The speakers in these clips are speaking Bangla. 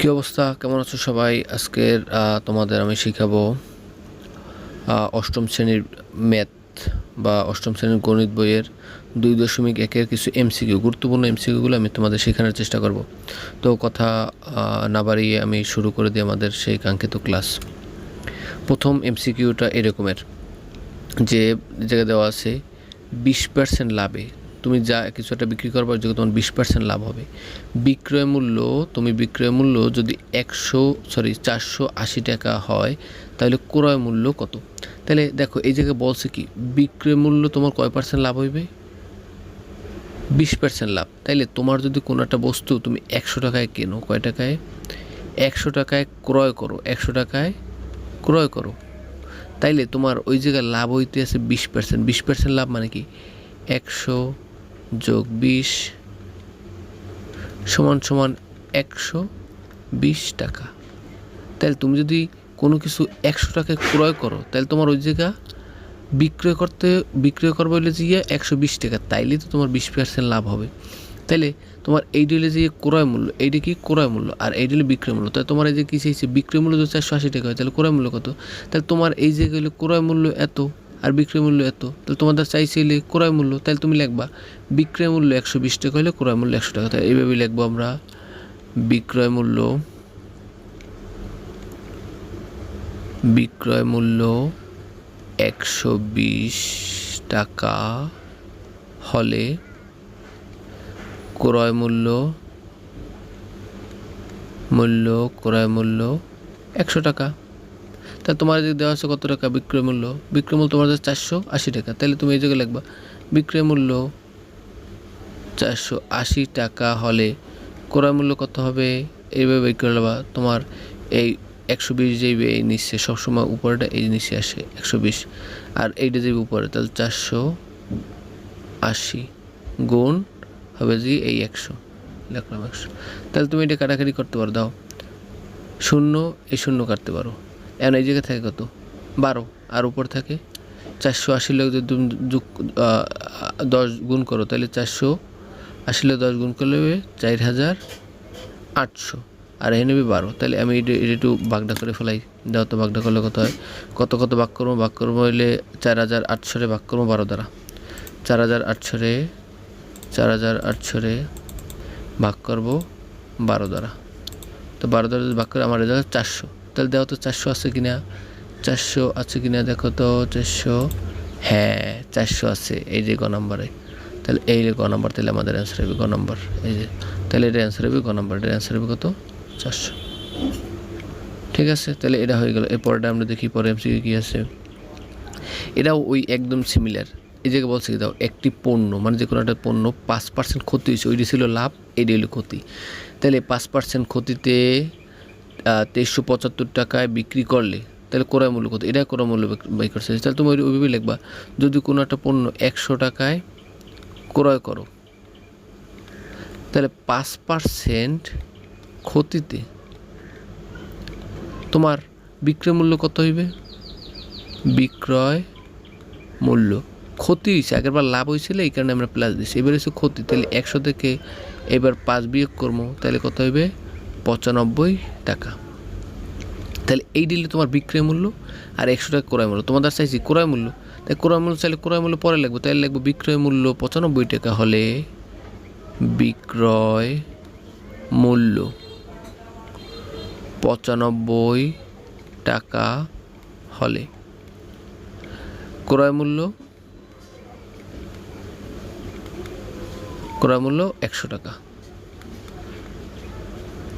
কি অবস্থা? কেমন আছো সবাই? আজকের তোমাদের আমি শিখাবো অষ্টম শ্রেণির ম্যাথ বা অষ্টম শ্রেণির গণিত বইয়ের দুই দশমিক একের কিছু এমসিকিউ, গুরুত্বপূর্ণ এমসিকিউগুলো আমি তোমাদের শেখানোর চেষ্টা করব। তো কথা না বাড়িয়ে আমি শুরু করে দিই আমাদের সেই কাঙ্ক্ষিত ক্লাস। প্রথম এমসিকিউটা এরকমের, যে জায়গায় দেওয়া আছে, বিশ পার্সেন্ট লাভে। তুমি যা কিছু একটা বিক্রি করবার যোগ্য তোমার বিশ পার্সেন্ট লাভ হবে। বিক্রয় মূল্য, তুমি বিক্রয় মূল্য যদি একশো সরি চারশো আশি টাকা হয়, তাহলে ক্রয় মূল্য কত? তাহলে দেখো, এই জায়গায় বলছে কি, বিক্রয় মূল্য তোমার কয় পার্সেন্ট লাভ হইবে? বিশ পার্সেন্ট লাভ। তাইলে তোমার যদি কোনো একটা বস্তু তুমি একশো টাকায় কেনো, কয় টাকায়? একশো টাকায় ক্রয় করো, একশো টাকায় ক্রয় করো। তাইলে তোমার ওই জায়গায় লাভ হইতে আছে বিশ পার্সেন্ট বিশ পার্সেন্ট লাভ মানে কি? একশো যোগ বিশ সমান সমান একশো বিশ টাকা। তাহলে তুমি যদি কোনো কিছু একশো টাকায় ক্রয় করো, তাহলে তোমার ওই জায়গা বিক্রয় করতে, বিক্রয় করব হলে যে ইয়ে একশো বিশ টাকা তাইলে তো তোমার বিশ পার্সেন্ট লাভ হবে। তাইলে তোমার এই ডিলে যে ক্রয় মূল্য, এইটা কি ক্রয় মূল্য? আর এই ডিলে বিক্রয় মূল্য, তাহলে তোমার এই যে কী চাইছে? বিক্রয় মূল্য যদি চারশো আশি টাকা হয়, তাহলে ক্রয় মূল্য কত? তাহলে তোমার এই যে ক্রয় মূল্য এত? আর বিক্রয় মূল্য এত? তাহলে তোমাদের চাইছিলে ক্রয় মূল্য, তাহলে তুমি লিখবা, বিক্রয় মূল্য একশো বিশ টাকা হলে ক্রয় মূল্য একশো টাকা। তাহলে এইভাবে লিখব আমরা। বিক্রয় মূল্য বিক্রয় মূল্য একশো বিশ টাকা হলে ক্রয় মূল্য মূল্য ক্রয় মূল্য একশো টাকা। তা তোমার যদি দেওয়া আছে কত টাকা? বিক্রয় মূল্য। বিক্রয় মূল্য তোমার চারশো আশি টাকা। তাহলে তুমি এই জায়গায় লিখবা, বিক্রয় মূল্য চারশো আশি টাকা হলে ক্রয় মূল্য কত হবে? এইভাবে বিক্রয় করে নেবা। তোমার এই একশো বিশ যাইবে এই নিচে সবসময় উপরেটা এই নিচে আসে একশো বিশ। আর এইটা যাবে উপরে, তাহলে চারশো আশি গুণ হবে যে এই একশো। লিখলাম একশো। তাহলে তুমি এটা কাটাকাটি করতে পারো। দাও। শূন্য, এই শূন্য কাটতে পারো। এখন এই জায়গায় থাকে কত? বারো। আর উপর থাকে চারশো আশি লোক যদি তুমি যোগ দশ গুণ করো, তাহলে চারশো আশি লোক দশ গুণ করলে চার হাজার আটশো। আর এ নেবে বারো। তাহলে আমি এটা একটু বাগডা করে ফেলাই। দাও তো বাগডা করলে কত হয়? কত কত বাক করব? বাক করব হইলে চার হাজার আটশোরে বাক করব বারো দ্বারা। চার হাজার আটশোরে চার হাজার আটশোরে ভাগ করব বারো দ্বারা। তো বারো দ্বারা যদি ভাগ করে, আমার রেজাল্ট চারশো। তাহলে দেখো তো চারশো আছে কিনা? চারশো আছে কিনা দেখো তো, চারশো। হ্যাঁ চারশো আছে এই যে গ নম্বরে। তাহলে এই যে গ নম্বর, তাহলে আমাদের অ্যান্সার হবে গ নম্বর। এই যে, তাহলে এটা অ্যান্সার হবে গ নম্বর। এটা অ্যান্সার হবে কত? চারশো। ঠিক আছে, তাহলে এটা হয়ে গেল। এরপরটা আমরা দেখি পরে এমসিকিউ কী আছে। এটাও ওই একদম সিমিলার এই জায়গায় বলছে কি, দাও, একটি পণ্য মানে যে কোনো একটা পণ্য পাঁচ পার্সেন্ট ক্ষতি হয়েছে। ওইটি ছিল লাভ এইটি হলো ক্ষতি। তাহলে পাঁচ পার্সেন্ট ক্ষতিতে তেইশশো পঁচাত্তর টাকায় বিক্রি করলে, তাহলে ক্রয় মূল্য কত? এটা ক্রয় মূল্য বাই করছে। তাহলে তুমি ওই- ওইভাবে লিখবা, যদি কোনো একটা পণ্য একশো টাকায় ক্রয় করো, তাহলে পাঁচ পার্সেন্ট ক্ষতিতে তোমার বিক্রয় মূল্য কত হইবে? বিক্রয় মূল্য। ক্ষতি হয়েছে আগেরবার লাভ হয়েছিল এই কারণে আমরা প্লাস দিচ্ছি এবার হচ্ছে ক্ষতি, তাহলে একশো থেকে এবার পাঁচ বিয়োগ করব, তাহলে কত হইবে? পঁচানব্বই টাকা। তাহলে এই ডিলে তোমার বিক্রয় মূল্য আর একশো টাকা ক্রয় মূল্য। তোমাদের চাইছি ক্রয় মূল্য। তাই ক্রয় মূল্য চাইলে ক্রয় মূল্য পরে লাগবে। তাহলে লাগবে বিক্রয় মূল্য পঁচানব্বই টাকা হলে বিক্রয় মূল্য পঁচানব্বই টাকা হলে। ক্রয় মূল্য ক্রয় মূল্য একশো টাকা।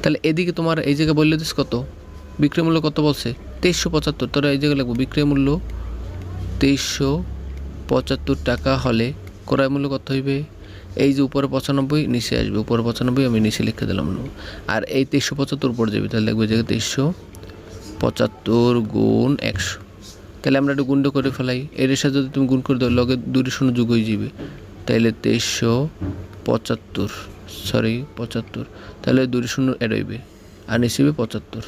তাহলে এদিকে তোমার এই জায়গায় বললে দিস কত? বিক্রয় মূল্য কত বলছে? তেইশশো পঁচাত্তর। তোরা এই জায়গায় লাগবো বিক্রয় মূল্য তেইশশো পঁচাত্তর টাকা হলে ক্রয় মূল্য কত হইবে? এই যে উপরে পঁচানব্বই, নিচে আসবে। উপরে পঁচানব্বই, আমি নিচে লিখে দিলাম। আর এই তেইশশো পঁচাত্তর উপরে যাবে, তাহলে লাগবে জায়গায় তেইশশো পঁচাত্তর গুণ একশো। তাহলে আমরা একটু গুণটা করে ফেলাই। এর সাথে যদি তুমি গুণ করে দাও, লগে দুটি শূন্য যোগ হয়ে যাবে। তাইলে তেইশশো পঁচাত্তর। সরি, পঁচাত্তর। তাহলে দুটি শূন্য এড হইবে আর নিচে পঁচাত্তর।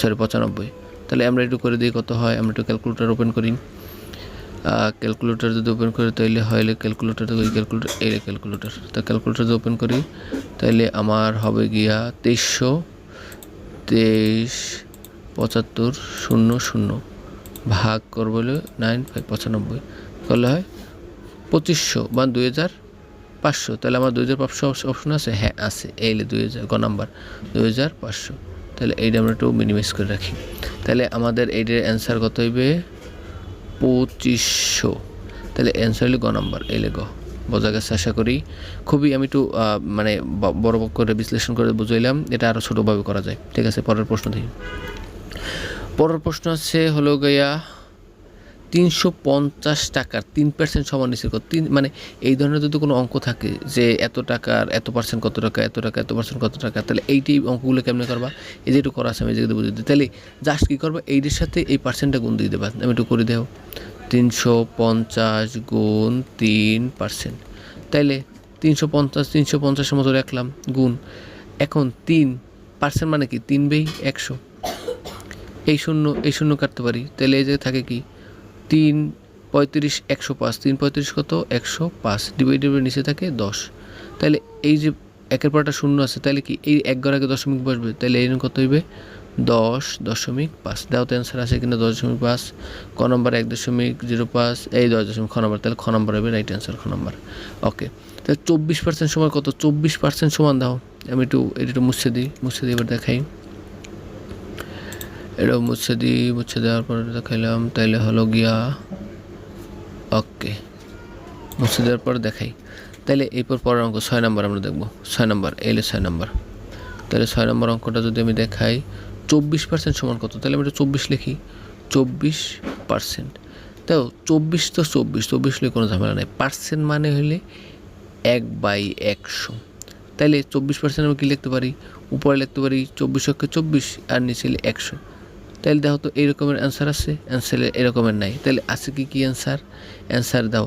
সরি, পঁচানব্বই। তাহলে আমরা একটু করে দিই কত হয়। আমরা একটু ক্যালকুলেটার ওপেন করি। ক্যালকুলেটার যদি ওপেন করি তাহলে হয় ক্যালকুলেটার ওই ক্যালকুলেটার এলে ক্যালকুলেটার তা ক্যালকুলেটার যদি ওপেন করি তাহলে আমার হবে গিয়া তেইশশো তেইশ পঁচাত্তর শূন্য শূন্য। ভাগ করব নাইন ফাইভ পঁচানব্বই। করলে হয় পঁচিশশো বা দুই হাজার পাঁচশো। তাহলে আমার দুই হাজার পাঁচশো অপশন আছে? হ্যাঁ আছে। এই দুই হাজার, গ নাম্বার। দুই হাজার পাঁচশো। তাহলে এইটা আমরা একটু মিনিমাইজ করে রাখি। তাহলে আমাদের এইটার অ্যান্সার কত হইবে? পঁচিশশো। তাহলে অ্যান্সার হলে গ নাম্বার। এলে গ। বোঝা গেছে, আশা করি। খুবই আমি একটু মানে বড় করে বিশ্লেষণ করে বুঝাইলাম। এটা আরও ছোটোভাবে করা যায়। ঠিক আছে, পরের প্রশ্ন দেখি। পরের প্রশ্ন আছে হলো গিয়া তিনশো পঞ্চাশ টাকার তিন পার্সেন্ট সমান নিচের কত তিন মানে এই ধরনের যদি কোনো অঙ্ক থাকে যে এত টাকার, এত পার্সেন্ট কত টাকা, এত টাকা, এত পার্সেন্ট কত টাকা, তাহলে এইটাই অঙ্কগুলো কেমনে করবা? এই যে একটু করা আছে, আমি যেগুলো বুঝে দিই। তাহলে জাস্ট কী করবা? এইটির সাথে এই পার্সেন্টটা গুণ দিয়ে দেবা। আমি একটু করে দেও। তিনশো পঞ্চাশ গুণ তিন পার্সেন্ট তাইলে তিনশো পঞ্চাশ, তিনশো পঞ্চাশের মতো রাখলাম, গুণ। এখন তিন পার্সেন্ট মানে কি? তিন বেই একশো। এই শূন্য এই শূন্য কাটতে পারি। তাহলে এই যে থাকে কি? তিন পঁয়ত্রিশ একশো পাঁচ। তিন পঁয়ত্রিশ কত? একশো পাঁচ। ডিভাইডের নিচে থাকে দশ। তাহলে এই যে একের পর একটা শূন্য আছে তাহলে কি এই এক ঘর আগে দশমিক বসবে? তাহলে এই কত হইবে? দশ দশমিক পাঁচ। দেওয়া তো অ্যান্সার আছে কিনা? দশ দশমিক পাঁচ। ক নম্বর এক দশমিক জিরো পাঁচ? এই দশ দশমিক খ নম্বর তাহলে খ নম্বর হবে রাইট অ্যান্সার খ নম্বর ওকে তাহলে চব্বিশ পার্সেন্ট সময় কত? চব্বিশ পার্সেন্ট সমান দাও। আমি একটু, এটা একটু মুছে দিই, মুছে দিয়ে এবার দেখাই। এটা মুছে দিই মুছে দেওয়ার পরে দেখাইলাম তাইলে হলো গিয়া ওকে। মুছে দেওয়ার পর দেখাই। তাহলে এরপর পরের অঙ্ক ছয় নম্বর আমরা দেখব। ছয় নম্বর এলে ছয় নম্বর। তাহলে ছয় নম্বর অঙ্কটা যদি আমি দেখাই, চব্বিশ পার্সেন্ট সমান কত? তাহলে আমি এটা চব্বিশ লিখি। চব্বিশ পার্সেন্ট তাও চব্বিশ তো চব্বিশ চব্বিশ হলে কোনো ঝামেলা নেই। পার্সেন্ট মানে হলে এক বাই একশো। তাইলে চব্বিশ পার্সেন্ট আমি কী লিখতে পারি? উপরে লিখতে পারি চব্বিশ অক্ষে চব্বিশ আর নিচে একশো। তাহলে দেখো তো এরকমের অ্যান্সার আছে অ্যান্সারে এরকমের নাই। তাহলে আছে কি কি অ্যান্সার অ্যান্সার দাও।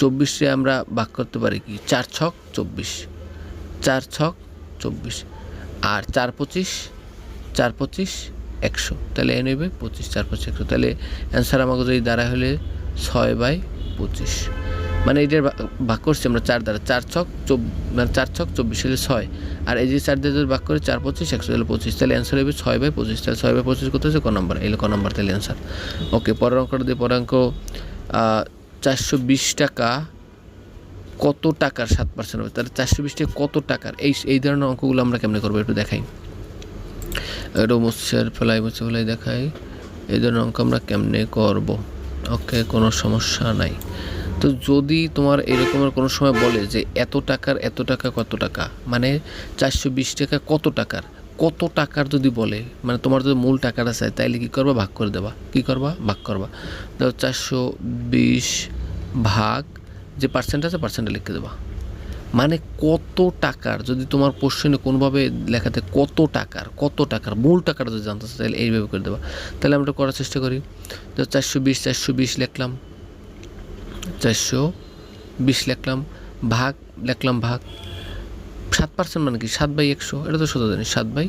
চব্বিশে আমরা ভাগ করতে পারি কি? চার ছক চব্বিশ। চার ছক চব্বিশ। আর চার পঁচিশ চার পঁচিশ একশো। তাহলে এ নেবে পঁচিশ, চার পঁচিশ একশো। তাহলে অ্যান্সার আমাকে যদি দ্বারা হলে ছয় বাই পঁচিশ। মানে এটার ভাগ করছি আমরা চার দ্বারা, চার ছক চব মানে চার ছক চব্বিশ হলে ছয়, আর এই যে চার দিয়ে যদি ভাগ করে চার পঁচিশ, একশো তাহলে পঁচিশ, তাহলে অ্যান্সার হবে ছয় বাই পঁচিশ, তাহলে ছয় বাই পঁচিশ কত হচ্ছে ক নম্বর এলে ক নম্বর তাহলে অ্যান্সার ওকে পরের অঙ্কটা দিয়ে, পরের অঙ্ক চারশো বিশ টাকা কত টাকার সাত পার্সেন্ট হবে? তাহলে চারশো বিশ টাকা কত টাকার? এই এই ধরনের অঙ্কগুলো আমরা কেমনে করব একটু দেখাই। একটু মুচ্ছের ফেলাই মুছে ফেলাই দেখাই। এই ধরনের অঙ্ক আমরা কেমনে করব? ওকে কোনো সমস্যা নাই। তো যদি তোমার এরকমের কোনো সময় বলে যে এত টাকার এত টাকা কত টাকা? মানে চারশো বিশ টাকা কত টাকার? কত টাকার যদি বলে মানে তোমার যদি মূল টাকাটা চাই তাইলে কী করবা? ভাগ করে দেবা। কী করবা? ভাগ করবা। ধরো চারশো বিশ ভাগ যে পার্সেন্ট আছে পার্সেন্টে লিখে দেবা। মানে কত টাকার? যদি তোমার কোশ্চেনে কোনোভাবে লেখাতে কত টাকার কত টাকার মূল টাকাটা যদি জানতে চাও, তাহলে এইভাবে করে দেবা। তাহলে আমরা করার চেষ্টা করি। তো চারশো বিশ চারশো বিশ লিখলাম। চারশো, বিশ লিখলাম, ভাগ লিখলাম ভাগ, সাত পার্সেন্ট মানে কি? সাত বাই একশো, এটা তো সোজা জানি, সাত বাই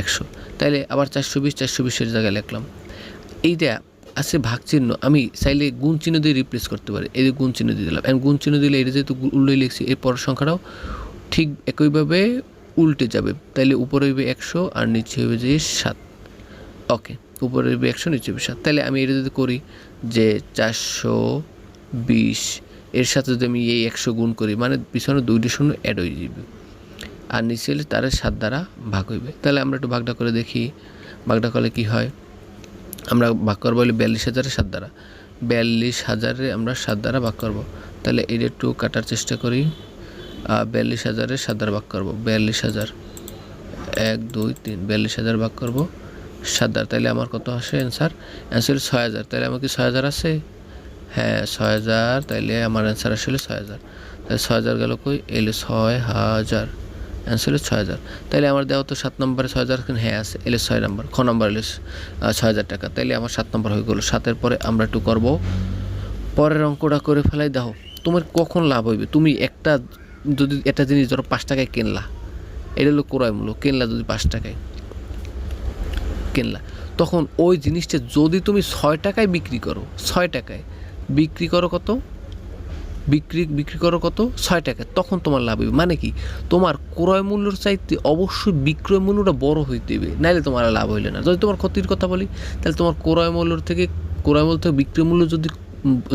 একশো। তাইলে আবার চারশো বিশ, চারশো বিশের জায়গায় লিখলাম। এইটা আছে ভাগ চিহ্ন, আমি চাইলে গুণ চিহ্ন দিয়ে রিপ্লেস করতে পারি। এই গুণ চিহ্ন দিয়ে দিলাম। গুণ চিহ্ন দিলে এটা যেহেতু উল্টোই লিখছি এর পরের সংখ্যাটাও ঠিক একইভাবে উল্টে যাবে। তাইলে উপরে হইবে একশো আর নিচে হইবে যে সাত। ওকে, উপরে হইবে একশো, নিচে হইবে সাত। তাহলে আমি এটা যদি করি যে চারশো বিশ, এর সাথে যদি আমি এই একশো গুণ করি মানে পিছনে দুইটি শূন্য অ্যাড হয়ে যাবে। আর নিচে হলে তার সাত দ্বারা ভাগ হইবে। তাহলে আমরা একটু ভাগটা করে দেখি। ভাগটা করলে কি হয়? আমরা ভাগ করব হলে বিয়াল্লিশ হাজারের সাত দ্বারা। বিয়াল্লিশ হাজারে আমরা সাত দ্বারা ভাগ করব। তাহলে এটা একটু কাটার চেষ্টা করি বিয়াল্লিশ হাজারের সাত দ্বারা ভাগ করব। বিয়াল্লিশ হাজার এক, দুই, তিন, বিয়াল্লিশ হাজার ভাগ করব। সাত দ্বারা, তাহলে আমার কত আসে? অ্যান্সার অ্যান্সার ছয় হাজার। তাহলে আমার কি ছয় হাজার আছে? হ্যাঁ ছয় হাজার, তাইলে আমার অ্যান্সার আসলে ছয় হাজার। তাহলে ছয় হাজার গেল কই? এলে ছয় হাজার। অ্যান্সার হলো ছয় হাজার। তাইলে আমার দেওয়া তো সাত নম্বরে ছয় হাজার হ্যাঁ আছে। এলে ছয় নম্বর। খ নম্বর এলে ছয় হাজার টাকা। তাইলে আমার সাত নম্বর হয়ে গেলো। সাতের পরে আমরা একটু করব। পরের অঙ্কটা করে ফেলাই দাও তোমার কখন লাভ হইবে? তুমি একটা যদি একটা জিনিস ধরো পাঁচ টাকায় কিনলা, এটা হলো ক্রয় মূল্য। কিনলা যদি পাঁচ টাকায়, কিনলা। তখন ওই জিনিসটা যদি তুমি ছয় টাকায় বিক্রি করো, ছয় টাকায় বিক্রি করো কত? বিক্রি বিক্রি করো কত? ছয় টাকা। তখন তোমার লাভ হবে মানে কি? তোমার ক্রয় মূল্যর চাইতে অবশ্যই বিক্রয় মূল্যটা বড় হইতে হবে নাহলে তোমার লাভ হইলে না। যদি তোমার ক্ষতির কথা বলি, তাহলে তোমার ক্রয় মূল্যর থেকে, ক্রয় মূল্য থেকে বিক্রয় মূল্য যদি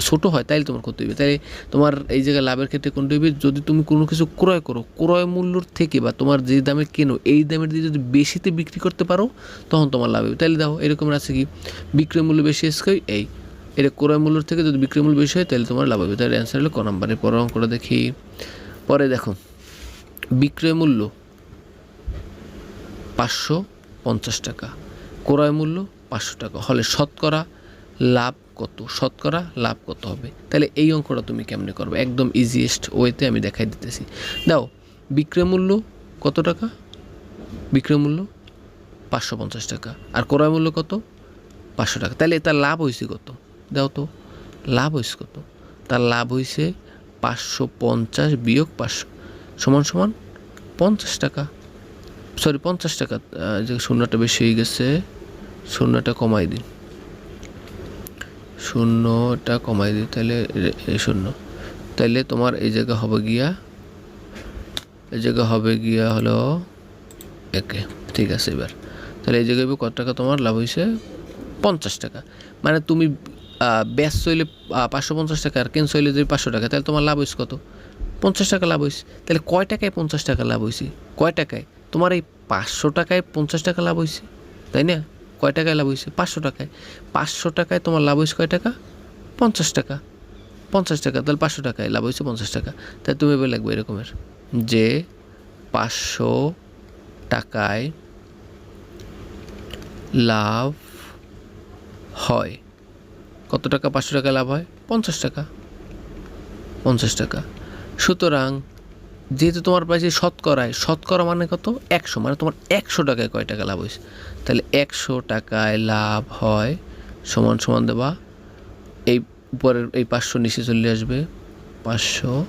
ছোট হয় তাহলে তোমার ক্ষতি হবে তাহলে তোমার এই জায়গায় লাভের ক্ষেত্রে কোনটা হবে যদি তুমি কোনো কিছু ক্রয় করো, ক্রয় মূল্যর থেকে বা তোমার যে দামে কেনো, এই দামের দিয়ে যদি বেশিতে বিক্রি করতে পারো, তখন তোমার লাভ হবে তাহলে দেখো, এরকম আছে কি? বিক্রয় মূল্য বেশি এসে এই। এটা ক্রয় মূল্যর থেকে যদি বিক্রয় মূল্য বেশি হয়, তাহলে তোমার লাভ হবে। তাহলে অ্যান্সার হলো ক নাম্বারের পরের অঙ্কটা দেখি। পরে দেখো, বিক্রয় মূল্য পাঁচশো পঞ্চাশ টাকা, ক্রয় মূল্য পাঁচশো টাকা। হলে শতকরা লাভ কত? শতকরা লাভ কত হবে? তাহলে এই অঙ্কটা তুমি কেমনে করবে? একদম ইজিয়েস্ট ওয়েতে আমি দেখাই দিতেছি। দাও, বিক্রয় মূল্য কত টাকা? বিক্রয় মূল্য পাঁচশো পঞ্চাশ টাকা। আর ক্রয় মূল্য কত? পাঁচশো টাকা। তাহলে তার লাভ হয়েছে কত? দাও তো। লাভ হয়েছে কত? তার লাভ হয়েছে পাঁচশো পঞ্চাশ বিয়োগ পাঁচশো। সমান সমান পঞ্চাশ টাকা। সরি পঞ্চাশ টাকা। যে শূন্যটা বেশি হয়ে গেছে, শূন্যটা কমাই দিন। শূন্যটা কমাই দিই তাহলে এই শূন্য। তাহলে তোমার এই জায়গা হবে গিয়া, এই জায়গা হবে গিয়া হলো একে। ঠিক আছে এবার। তাহলে এই জায়গায় কত টাকা তোমার? লাভ হয়েছে পঞ্চাশ টাকা। মানে তুমি ব্যাস চইলে পাঁচশো পঞ্চাশ টাকা আর কেন চইলে যদি পাঁচশো টাকা, তাহলে তোমার লাভ হয়েছে কত? পঞ্চাশ টাকা লাভ হয়েছে তাহলে কয় টাকায় পঞ্চাশ টাকা লাভ হয়েছে কয় টাকায়? তোমার এই পাঁচশো টাকায় পঞ্চাশ টাকা লাভ হয়েছে তাই না? কয় টাকায় লাভ হয়েছে পাঁচশো টাকায়। পাঁচশো টাকায় তোমার লাভ হয়েছে কয় টাকা? পঞ্চাশ টাকা। পঞ্চাশ টাকা, তাহলে পাঁচশো টাকায় লাভ হয়েছে পঞ্চাশ টাকা। তাই তুমি এবার লাগবে এরকমের যে পাঁচশো টাকায় লাভ হয়। কত টাকা? পাঁচশো টাকা লাভ হয়? পঞ্চাশ টাকা। পঞ্চাশ টাকা। সুতরাং যেহেতু তোমার পাশে শতকরায়, শতকরা মানে কত? একশো। মানে তোমার একশো টাকায় কয় টাকা লাভ হয়েছে? তাহলে একশো টাকায় লাভ হয় সমান সমান দেবা। এই উপরের, এই পাঁচশো নিচে চলে আসবে পাঁচশো।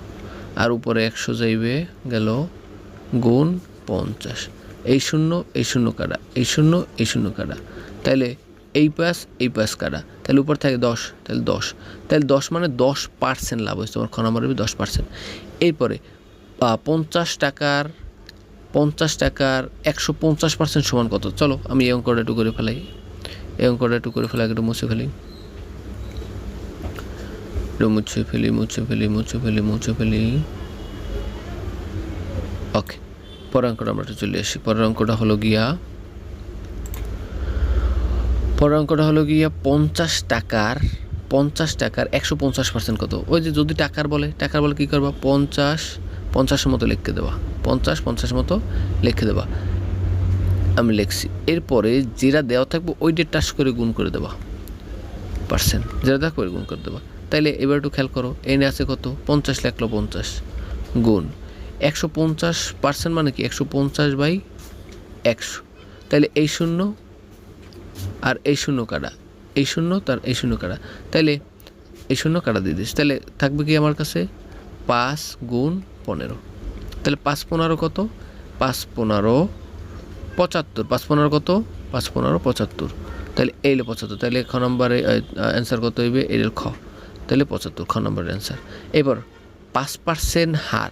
আর উপরে একশো যাইবে গেল গুণ পঞ্চাশ। এই শূন্য এই শূন্য কাটা। এই শূন্য এই শূন্য কাটা। তাহলে এই পাস এই পাস কাটা। তাহলে উপর থাকে দশ, তাহলে দশ। তাহলে দশ মানে দশ পার্সেন্ট লাভ হয়েছে, তোমার খ হবে দশ পার্সেন্ট এরপরে পঞ্চাশ টাকার পঞ্চাশ টাকার একশো পঞ্চাশ পার্সেন্ট সমান কত? চলো, আমি এই অঙ্কটা একটু করে ফেলাই। এই অঙ্কটা একটু করে ফেলাই, একটু মুছে ফেলি। একটু মুছে ফেলি মুছে ফেলি মুছে ফেলি মুছে ফেলি। ওকে, পরের অঙ্কটা আমরা একটু চলে আসি। পরের অঙ্কটা হলো গিয়া পরের অঙ্কটা হলো গিয়া পঞ্চাশ টাকার পঞ্চাশ টাকার একশো পঞ্চাশ পার্সেন্ট কত? ওই যে যদি টাকার বলে টাকার বলে কী করবা? পঞ্চাশ, পঞ্চাশের মতো লিখে দেওয়া পঞ্চাশ পঞ্চাশ মতো লিখে দেওয়া আমি লিখছি। এরপরে যেটা দেওয়া থাকবে, ওই ডেট টাচ করে গুণ করে দেওয়া পার্সেন্ট যেটা দেওয়া করে গুণ করে দেওয়া তাইলে এবার একটু খেয়াল করো, এনে আছে কত? পঞ্চাশ লেখলো পঞ্চাশ। গুণ। একশো পঞ্চাশ পার্সেন্ট মানে কি? একশো পঞ্চাশ বাই একশো। তাহলে এই শূন্য আর এই শূন্য কাটা এই শূন্য তার এই শূন্য কাটা তাহলে এই শূন্য কাটা দিয়ে দিস। তাহলে থাকবে কি আমার কাছে? পাঁচ গুণ পনেরো। তাহলে পাঁচ পনেরো কত? পাঁচ পনেরো পঁচাত্তর। পাঁচ পনেরো কত? পাঁচ পনেরো পঁচাত্তর। তাহলে এই হলো পঁচাত্তর। তাহলে খ নম্বরে অ্যান্সার কত হইবে এর খ। তাহলে পঁচাত্তর, খ নম্বরের অ্যান্সার এবার পাঁচ পার্সেন্ট হার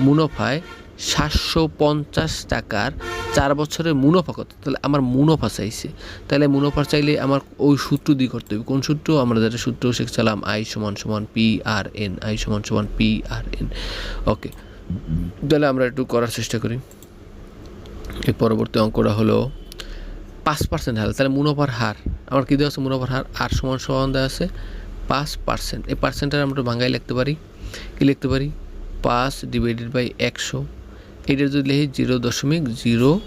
মুনাফায় সাতশো পঞ্চাশ টাকার চার বছরের মুনাফা কত? তাহলে আমার মুনাফা চাইছে। তাহলে মুনাফা চাইলে আমার ওই সূত্র দিয়ে করতে হবে। কোন সূত্র? আমরা যেটা সূত্র শিখছিলাম আই সমান সমান পি আর এন, আই সমান সমান পি আর এন। ওকে। তাহলে আমরা একটু করার চেষ্টা করি। এই পরবর্তী অঙ্কটা হলো পাঁচ পার্সেন্ট হার। তাহলে মুনাফার হার, আমার কী দেওয়া আছে? মুনাফার হার আর সমান সমান দেওয়া আছে পাঁচ পার্সেন্ট এই পার্সেন্টটা আমরা বাংলায় লিখতে পারি। কী লিখতে পারি? পাঁচ ডিভাইডেড বাই একশো। এটা যদি লিখি জিরো দশমিক জিরো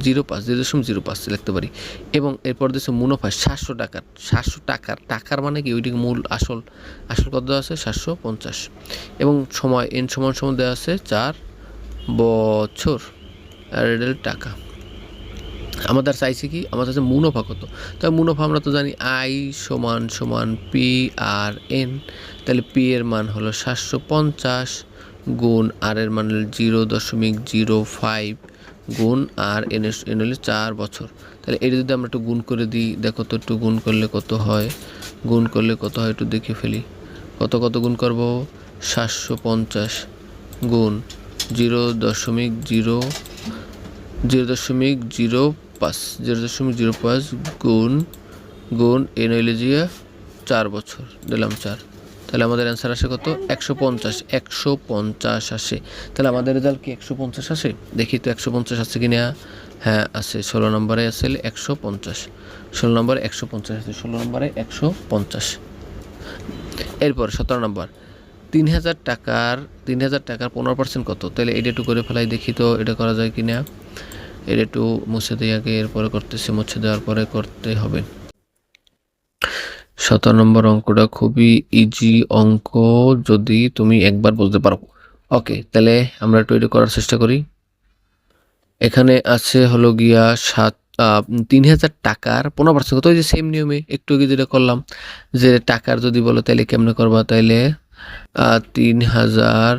জিরো পাঁচ, জিরো দশমিক জিরো পাঁচ লিখতে পারি। এবং এরপর দিচ্ছে মুনাফা সাতশো টাকার সাতশো টাকার টাকার মানে কি? ওইটিকে মূল আসল আসল কত দেওয়া আছে? সাতশো পঞ্চাশ। এবং সময়, এন সমান সমান দেওয়া আছে চার বছর। আর টাকা। আমাদের চাইছে কি? আমাদের কাছে মুনাফা কত? তাই মুনাফা আমরা তো জানি আই সমান সমান পি আর এন। তাহলে পি এর মান হলো সাতশো পঞ্চাশ। গুণ আর এর মান হলো জিরো দশমিক জিরো ফাইভ গুণ আর এন এন হলো চার বছর। তাহলে এটা যদি আমরা একটু গুণ করে দিই, দেখো তো একটু গুণ করলে কত হয়? গুণ করলে কত হয় একটু দেখে ফেলি। কত কত গুণ করব? সাতশো পঞ্চাশ গুণ জিরো দশমিক জিরো জিরো দশমিক জিরো পাঁচ, জিরো দশমিক জিরো পাঁচ গুণ গুণ এ নইলে জিয়া চার বছর, দিলাম চার। তাহলে আমাদের অ্যান্সার আসে কত? একশো পঞ্চাশ একশো পঞ্চাশ আসে। তাহলে আমাদের রেজাল্ট কি? একশো পঞ্চাশ আসে? দেখি তো একশো পঞ্চাশ আছে কি না? হ্যাঁ আছে। ষোলো নম্বরে আছে একশো পঞ্চাশ। ষোলো নম্বরে একশো পঞ্চাশ আছে, ষোলো নম্বরে একশো পঞ্চাশ। এরপর সতেরো নম্বর। তিন হাজার টাকার তিন হাজার টাকার পনেরো পার্সেন্ট কত? তাহলে এটা একটু করে ফেলাই দেখি তো এটা করা যায় কি না। এটা একটু মুছে দিয়ে আগে এরপরে করতেছে, মুছে দেওয়ার পরে করতে হবে। সতেরো নম্বর অঙ্কটা খুবই ইজি অঙ্ক যদি তুমি একবার বুঝতে পারো। ওকে তাহলে আমরা একটু এটা করার চেষ্টা করি। এখানে আছে হলো গিয়া সাত তিন হাজার টাকার পনেরো পার্সেন্ট। কত ওই যে সেম নিয়মে একটু আগে যেটা করলাম, যে টাকার যদি বলো তাহলে কেমনে করবা? তাইলে তিন হাজার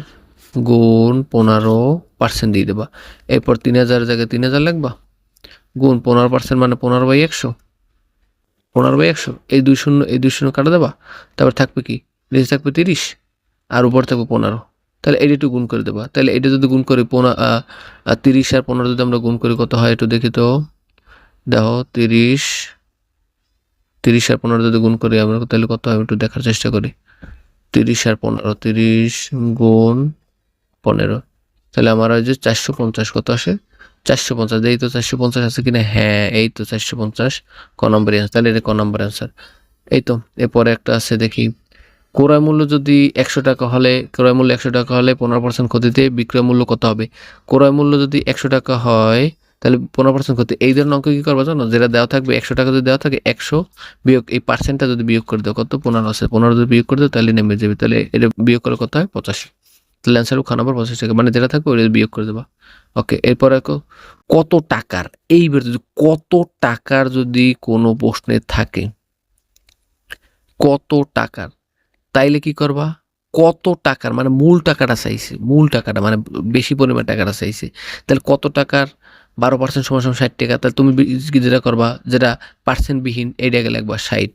গুণ পনেরো পার্সেন্ট দিয়ে দেবা। এরপর তিন হাজার জায়গায় তিন হাজার লাগবা। গুণ পনেরো পার্সেন্ট মানে পনেরো বাই একশো। পনেরো বাই একশো। এই দুই শূন্য, এই দুই শূন্য কাটা দেবা, তারপর থাকবে কি? নিচে থাকবে তিরিশ, আর উপর থাকবে পনেরো। তাহলে এটা একটু গুণ করে দেবা। তাহলে এটা যদি গুণ করি পনেরো তিরিশ আর পনেরো যদি আমরা গুণ করি কত হয় একটু দেখি তো। দেখো, তিরিশ তিরিশ আর পনেরো যদি গুণ করি আমরা, তাহলে কত হয় একটু দেখার চেষ্টা করি। তিরিশ আর পনেরো, তিরিশ গুণ পনেরো। তাহলে আমার হয় যে চারশো পঞ্চাশ কত আসে? চারশো পঞ্চাশ, এই তো চারশো পঞ্চাশ আছে কিনা? হ্যাঁ এই তো চারশো পঞ্চাশ। ক নম্বর অ্যান্সার তাহলে এটা ক নম্বর অ্যান্সার এই তো, এরপরে একটা আছে, দেখি। ক্রয় মূল্য যদি একশো টাকা হলে, ক্রয় মূল্য একশো টাকা হলে পনেরো পার্সেন্ট ক্ষতিতে বিক্রয় মূল্য কত হবে? ক্রয় মূল্য যদি একশো টাকা হয়, তাহলে পনেরো পার্সেন্ট ক্ষতি। এই ধরনের অঙ্ক কী করব জানো? যেটা দেওয়া থাকবে, একশো টাকা যদি দেওয়া থাকে, একশো বিয়োগ, এই পার্সেন্টটা যদি বিয়োগ করে দাও, কত? পনেরো আছে। পনেরো যদি বিয়োগ করে দাও, তাহলে নেমে যাবে। তাহলে এটা বিয়োগ করে কত হয়? পঁচাশি। তাহলে অ্যান্সার খানাবার পঁচাশি টাকা। মানে যেটা থাকবে, ওটা বিয়োগ করে দেবা। ওকে এরপরে কত টাকার? এইবার যদি কত টাকার যদি কোনো প্রশ্নে থাকে, কত টাকার? তাইলে কি করবা? কত টাকার? মানে মূল টাকাটা চাইছে, মূল টাকাটা মানে বেশি পরিমাণ টাকাটা চাইছে। তাহলে কত টাকার? বারো পার্সেন্ট সময় সময় ষাট টাকা। তাহলে তুমি যেটা করবা, যেটা পার্সেন্টবিহীন এইটাকে লাগবা ষাট।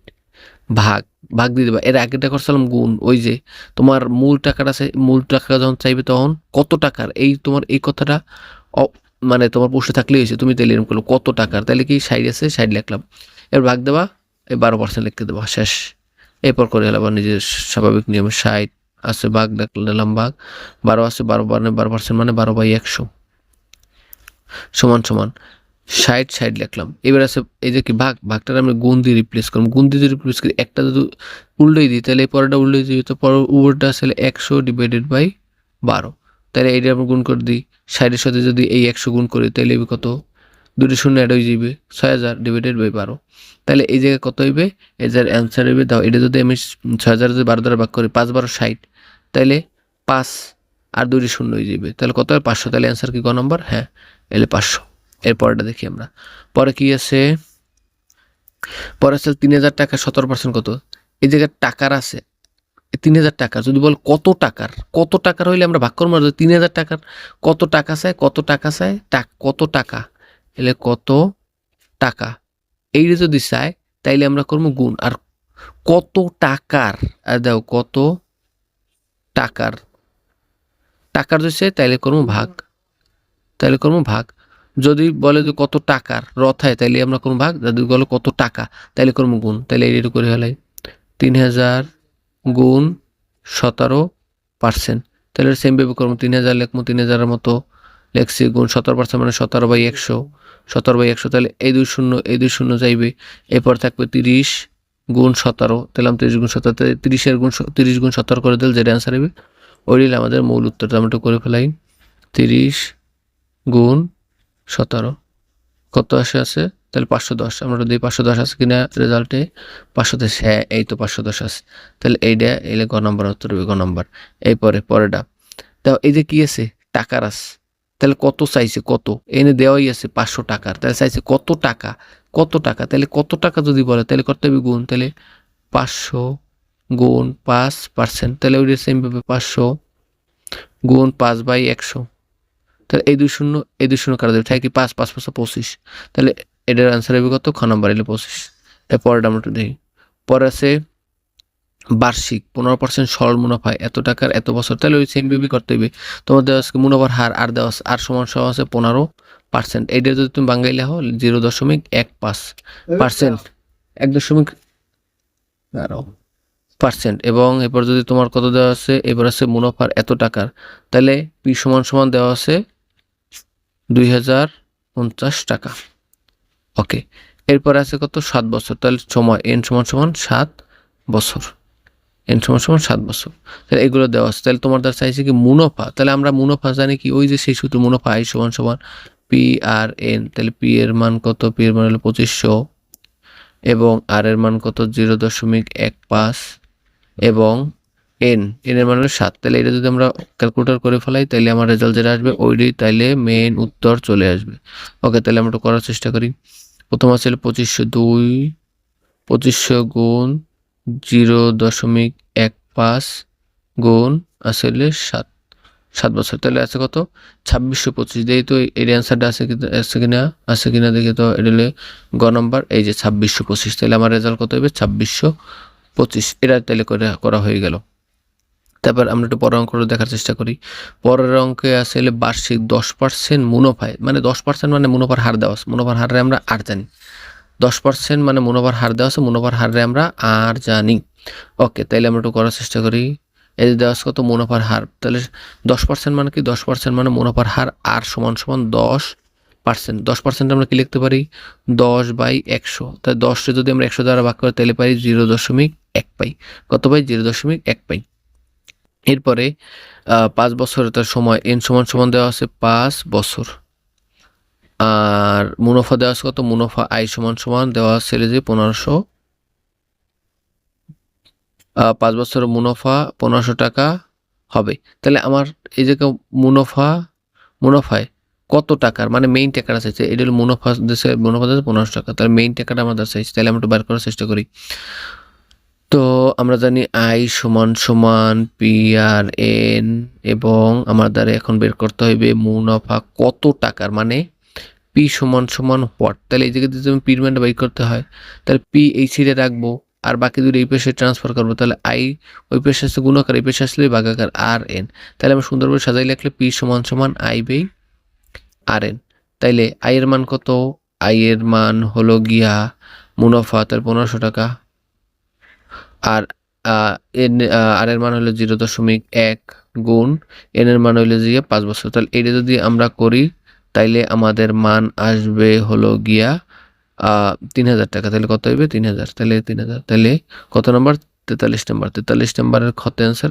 ভাগ ভাগ দিয়ে দেবা। এর আগেটা করছিলাম গুণ, ওই যে তোমার মূল টাকাটা মূল টাকা যখন চাইবে তখন কত টাকার? এই তোমার, এই কথাটা মানে তোমার বসে থাকলেই হয়েছে, তুমি তাহলে এরকম করল, কত টাকার? তাহলে কি সাইড আছে? সাইড লিখলাম। এবার ভাগ দেবা, এই বারো পার্সেন্ট লিখতে দেবা, শেষ। এরপর করে আবার নিজের স্বাভাবিক নিয়মে ষাট আছে, ভাগ দেখলাম ভাগ। বারো আছে, বারো মানে বারো পার্সেন্ট মানে বারো বাই একশো। সমান সমান। ষাট ষাট লিখলাম। এবার আছে এই যে কি ভাগ, ভাগটার আমি গুণ দিয়ে রিপ্লেস করলাম গুণ দিয়ে রিপ্লেস করি, একটা যদি উল্টোই দিই, তাহলে এই পরেরটা উল্টোই দিই, তো পরের উপরটা আসলে একশো ডিভাইডেড বাই বারো। তাহলে এইটা আমরা গুণ করে দিই। ষাটের সাথে যদি এই একশো গুণ করি, তাহলে কত? দুটো শূন্য অ্যাড হয়ে যাবে ছয় হাজার ডিভাইডেড বাই বারো। তাহলে এই জায়গায় কত হইবে? এই যার অ্যান্সার হইবে, দাও, এটা যদি আমি ছয় হাজার যদি বারো দ্বারা ভাগ করি, পাঁচ বারো ষাট, তাহলে পাঁচ আর দুটি শূন্য হয়ে যাবে তাহলে কত হয়? পাঁচশো। তাহলে অ্যান্সার কি ক নম্বর? হ্যাঁ এলে পাঁচশো। এরপরটা দেখি আমরা। পরে কি আছে? পরে আছে তিন হাজার টাকা, সতেরো পার্সেন্ট কত? এই জায়গায় টাকার আছে। তিন হাজার টাকা, যদি বল কত টাকার? কত টাকার হইলে আমরা ভাগ করব তিন হাজার টাকার কত টাকা চাই, কত টাকা চাই, টাক, কত টাকা? এলে কত টাকা? এই যদি চাই, তাইলে আমরা করব গুণ। আর কত টাকার? আর দাও, কত টাকার? টাকার যদি চাই, তাইলে করব ভাগ। তাইলে করব ভাগ। যদি বলে যে কত টাকার রথায়, তাইলে আমরা করব ভাগ? যদি বলে কত টাকা, তাইলে করব গুণ। তাইলে এটা করে ফেলাই তিন হাজার গুণ সতেরো পার্সেন্ট তাহলে সেম ভাবে করব তিন হাজার লেখবো তিন হাজারের মতো লেখছি গুণ সতেরো পার্সেন্ট মানে সতেরো বাই একশো। সতেরো বাই একশো তাহলে এই দুই শূন্য, এই দুই শূন্য যাইবে। এরপর থাকবে তিরিশ গুণ সতেরো। তাহলে আমি তিরিশ গুণ সতেরো তিরিশের গুণ তিরিশ গুণ সতেরো করে দিলে যেটা অ্যান্সার হবে? ওই আমাদের মূল উত্তরটা আমরা একটু করে ফেলাই। তিরিশ গুণ সতেরো। কত আসে আছে? তাহলে পাঁচশো দশ। আমরা যদি পাঁচশো দশ আছে কিনা রেজাল্টে পাঁচশো দশ হ্যাঁ এই তো পাঁচশো দশ আছে। তাহলে এইটা এলে গ নম্বর, উত্তর হবে গ নম্বর। এরপরে পরেটা তাও এই যে কি আছে? টাকার আছে। তাহলে কত চাইছে? কত? এনে দেওয়াই আছে পাঁচশো টাকার। তাহলে চাইছে কত টাকা? কত টাকা? তাহলে কত টাকা যদি বলে, তাহলে করতে হবে গুণ। তাহলে পাঁচশো গুণ পাঁচ পার্সেন্ট। তাহলে ওই সেম ভাবে পাঁচশো গুণ পাঁচ বাই একশো। তাহলে এই দুই শূন্য এই দুই শূন্য কাটা দেবে? তাই কি পাঁচ পাঁচ পাঁচশো পঁচিশ? তাহলে এটার আনসার হবে কত? খ নম্বর এলে পঁচিশ। এর পরেরটা আমরা একটু দেখি। পরে আছে বার্ষিক পনেরো পার্সেন্ট সরল মুনাফা এত টাকার এত বছর। তাহলে ওই সেম বিবি করতে হবে। তোমার দেওয়া আছে মুনাফার হার আর দেওয়া আছে আর সমান সমান আছে পনেরো পার্সেন্ট এইটা যদি তুমি বাঙালি হও জিরো দশমিক এক পাঁচ পার্সেন্ট এক দশমিক বারো পার্সেন্ট এবং এরপর যদি তোমার কত দেওয়া আছে? এবার আছে মুনাফার এত টাকার। তাহলে পি সমান সমান দেওয়া আছে দুই হাজার পঞ্চাশ টাকা। ওকে এরপর আছে কত? সাত বছর। তাহলে সময় এন সমান সমান সাত বছর। এন সমান সমান সাত বছর। তাহলে এগুলো দেওয়া আছে। তাহলে তোমার দ্বারা চাইছে কি মুনাফা? তাহলে আমরা মুনাফা জানি কি? ওই যে সেই সূত্র মুনাফা আই সমান সমান পি আর এন তাহলে পি এর মান কত? পি এর মান হলো পঁচিশশো। এবং আর এর মান কত? জিরো দশমিক এক পাঁচ। এবং এন এন এর মান সাত। তাহলে এটা যদি আমরা ক্যালকুলেটর করে ফেলাই, তাহলে আমার রেজাল্ট যেটা আসবে, ওইটাই তাহলে মেন উত্তর চলে আসবে। ওকে তাহলে আমরা করার চেষ্টা করি। প্রথম আছে পঁচিশশো দুই, পঁচিশশো গুণ জিরো দশমিক এক পাঁচ গুণ আসলে সাত। সাত বছর, তাহলে আছে কত? ছাব্বিশশো পঁচিশ। দিয়ে তো এর অ্যান্সারটা আছে আছে কিনা? আছে কিনা দেখে তো এটা হলে গ নম্বর এই যে ছাব্বিশশো পঁচিশ, তাহলে আমার রেজাল্ট কত হবে? ছাব্বিশশো পঁচিশ। এটা তাহলে করে করা হয়ে গেল। তারপর আমরা একটু পরের অঙ্কটা দেখার চেষ্টা করি। পরের অঙ্কে আসলে বার্ষিক দশ পার্সেন্ট মুনাফায় মানে দশ পার্সেন্ট মানে মুনাফার হার দেওয়া মুনাফার হারে আমরা আর জানি। দশ পার্সেন্ট মানে মুনাফার হার দেওয়া আছে, মুনাফার হারে আমরা আর জানি। ওকে, তাইলে আমরা একটু করার চেষ্টা করি। এই যে দেওয়া আছে কত? মুনাফার হার। তাহলে দশ পার্সেন্ট মানে কি? দশ পার্সেন্ট মানে মুনাফার হার আর সমান সমান দশ পার্সেন্ট দশ পার্সেন্ট আমরা কি লিখতে পারি? দশ বাই একশো। তাই দশটা যদি আমরা একশো দ্বারা ভাগ করি তাহলে পাই জিরো দশমিক এক পাই। কত পাই? জিরো দশমিক এক পাই। এরপরে পাঁচ বছরের তার সময় এন সমান সমান দেওয়া আছে পাঁচ বছর। আর মুনাফা দেওয়া আছে কত? মুনাফা আই সমান সমান দেওয়া আছে যে পনেরোশো। পাঁচ বছরের মুনাফা পনেরোশো টাকা হবে। তাহলে আমার এই যে মুনাফা, মুনাফায় কত টাকার? মানে মেইন টাকাটা চাইছে, এটা হলো মুনাফা দেশে মুনাফা দেশে পনেরোশো টাকা। তাহলে মেইন টাকাটা আমাদের চাইছে, তাহলে আমরা একটু বার করার চেষ্টা করি। তো আমরা জানি আই সমান সমান পি আর এন এবং আমার আমাদের এখন বের করতে হবে মুনাফা কত টাকার মানে পি সমান সমান হোয়াট তাহলে এই জায়গায় যদি আমি পির মানটা বের করতে হয়, তাহলে পি এই সিটে রাখব, আর বাকি দুটো এই পেশে ট্রান্সফার করব, তাহলে আই ওই পেশে আসলে গুণাকার, এই পেশে আসলে ভাগাকার, আর এন। তাহলে আমরা সুন্দরভাবে সাজাই লিখলে পি সমান সমান আই বাই আর এন। তাইলে আই এর মান কত? আই এর মান হলো গিয়া মুনাফা তার পনেরোশো টাকা। আর এন আর এর মান হলো জিরো দশমিক এক গুণ, এন এর মান হলো গিয়ে পাঁচ বছর। তাহলে এটা যদি আমরা করি, তাইলে আমাদের মান আসবে হলো গিয়া তিন হাজার টাকা। তাহলে কত হইবে? তিন হাজার। তাহলে তিন হাজার। তাহলে কত নম্বর? তেতাল্লিশ নম্বর। তেতাল্লিশ নম্বরের ক্ষত অ্যান্সার